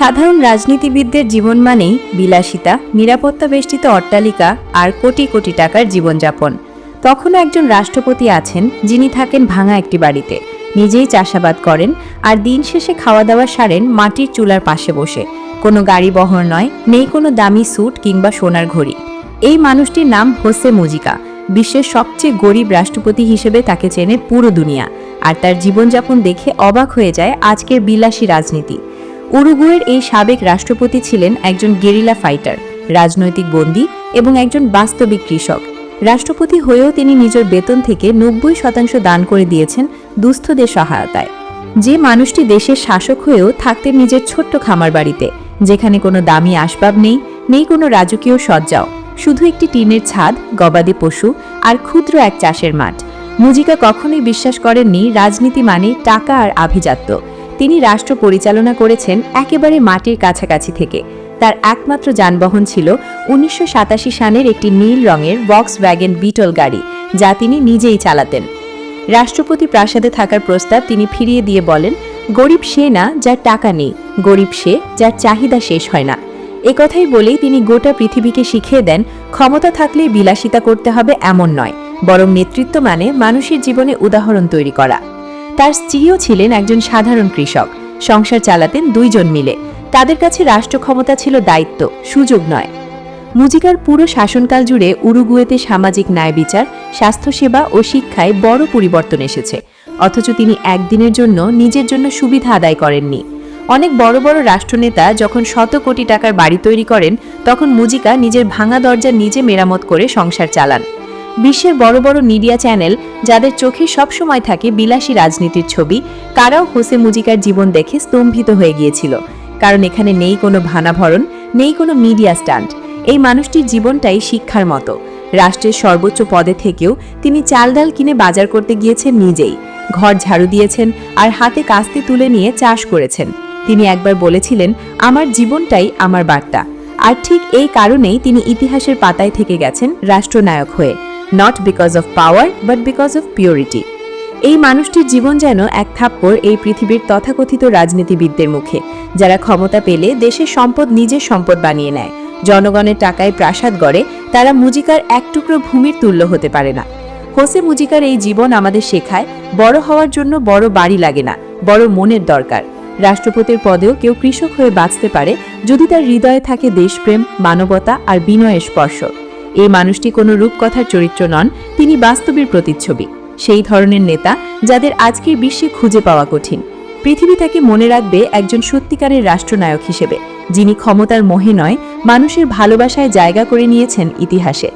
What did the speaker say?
সাধারণ রাজনীতিবিদদের জীবন মানেই বিলাসিতা, নিরাপত্তা বেষ্টিত অট্টালিকা আর কোটি কোটি টাকার জীবনযাপন। তখনও একজন রাষ্ট্রপতি আছেন যিনি থাকেন ভাঙা একটি বাড়িতে। নিজেই চাষাবাদ করেন আর দিন শেষে খাওয়া দাওয়া সারেন মাটির চুলার পাশে বসে। কোনো গাড়ি বহর নয়, নেই কোনো দামি স্যুট কিংবা সোনার ঘড়ি। এই মানুষটির নাম হোসে মুজিকা। বিশ্বের সবচেয়ে গরিব রাষ্ট্রপতি হিসেবে তাকে চেনে পুরো দুনিয়া। আর তার জীবনযাপন দেখে অবাক হয়ে যায় আজকের বিলাসী রাজনীতি। উরুগুয়ের এই সাবেক রাষ্ট্রপতি ছিলেন একজন গেরিলা ফাইটার, রাজনৈতিক বন্দী এবং একজন বাস্তবিক কৃষক। রাষ্ট্রপতি হয়েও তিনি নিজের বেতন থেকে নব্বই শতাংশ দান করে দিয়েছেন দুস্থদের সহায়তায়। যে মানুষটি দেশের শাসক হয়েও থাকতেন নিজের ছোট্ট খামার বাড়িতে, যেখানে কোনো দামি আসবাব নেই নেই কোনো রাজকীয় সজ্জাও শুধু একটি টিনের ছাদ, গবাদি পশু আর ক্ষুদ্র এক চাষের মাঠ। মুজিকা কখনোই বিশ্বাস করেননি রাজনীতি মানে টাকা আর আভিজাত্য। তিনি রাষ্ট্র পরিচালনা করেছেন একেবারে মাটির কাছাকাছি থেকে। তার একমাত্র যানবাহন ছিল উনিশশো সাতাশি সালের একটি নীল রঙের বক্স ওয়াগন বিটল গাড়ি, যা তিনি নিজেই চালাতেন। রাষ্ট্রপতি প্রাসাদে থাকার প্রস্তাব তিনি ফিরিয়ে দিয়ে বলেন, গরিব সে না যার টাকা নেই, গরিব সে যার চাহিদা শেষ হয় না। এ কথাই বলেই তিনি গোটা পৃথিবীকে শিখিয়ে দেন, ক্ষমতা থাকলে বিলাসিতা করতে হবে এমন নয়, বরং নেতৃত্ব মানে মানুষের জীবনে উদাহরণ তৈরি করা। তার স্ত্রীও ছিলেন একজন সাধারণ কৃষক। সংসার চালাতেন দুইজন মিলে। তাদের কাছে রাষ্ট্র ক্ষমতা ছিল দায়িত্ব, সুযোগ নয়। মুজিকার পুরো শাসনকাল জুড়ে উরুগুয়েতে সামাজিক ন্যায় বিচার, স্বাস্থ্যসেবা ও শিক্ষায় বড় পরিবর্তন এসেছে। অথচ তিনি একদিনের জন্য নিজের জন্য সুবিধা আদায় করেননি। অনেক বড় বড় রাষ্ট্রনেতা যখন শত কোটি টাকার বাড়ি তৈরি করেন, তখন মুজিকা নিজের ভাঙা দরজা নিজে মেরামত করে সংসার চালান। বিশ্বের বড় বড় মিডিয়া চ্যানেল, যাদের চোখে সবসময় থাকে বিলাসী রাজনীতির ছবি, তারাও হোসে মুজিকার জীবন দেখে স্তম্ভিত হয়ে গিয়েছিল। কারণ এখানে নেই কোনো ভানাভরণ, নেই কোনো মিডিয়া স্টান্ট। এই মানুষটির জীবনটাই শিক্ষার মতো। রাষ্ট্রের সর্বোচ্চ পদে থেকেও তিনি চাল ডাল কিনে বাজার করতে গিয়েছেন নিজেই। ঘর ঝাড়ু দিয়েছেন আর হাতে কাস্তে তুলে নিয়ে চাষ করেছেন। তিনি একবার বলেছিলেন, আমার জীবনটাই আমার বার্তা। আর ঠিক এই কারণেই তিনি ইতিহাসের পাতায় থেকে গেছেন রাষ্ট্রনায়ক হয়ে। Not because of power but because of purity এই মানুষটির জীবন যেন এক থাপ্পড় এই পৃথিবীর তথাকথিত রাজনীতিবিদদের মুখে, যারা ক্ষমতা পেলে দেশের সম্পদ নিজের সম্পদ বানিয়ে নেয়। জনগণের টাকায় প্রাসাদ গড়ে, তারা মুজিকার এক টুকরো ভূমির তুল্য হতে পারে না। হোসে মুজিকার এই জীবন আমাদের শেখায়, বড় হওয়ার জন্য বড় বাড়ি লাগে না, বড় মনের দরকার। রাষ্ট্রপতির পদেও কেউ কৃষক হয়ে বাঁচতে পারে যদি তার হৃদয়ে থাকে দেশপ্রেম, মানবতা আর বিনয়ের স্পর্শ। এই মানুষটি কোনো রূপকথার চরিত্র নন, তিনি বাস্তবের প্রতিচ্ছবি। সেই ধরনের নেতা যাদের আজকের বিশ্বে খুঁজে পাওয়া কঠিন। পৃথিবী তাকে মনে রাখবে একজন সত্যিকারের রাষ্ট্রনায়ক হিসেবে, যিনি ক্ষমতার মোহে নয়, মানুষের ভালোবাসায় জায়গা করে নিয়েছেন ইতিহাসে।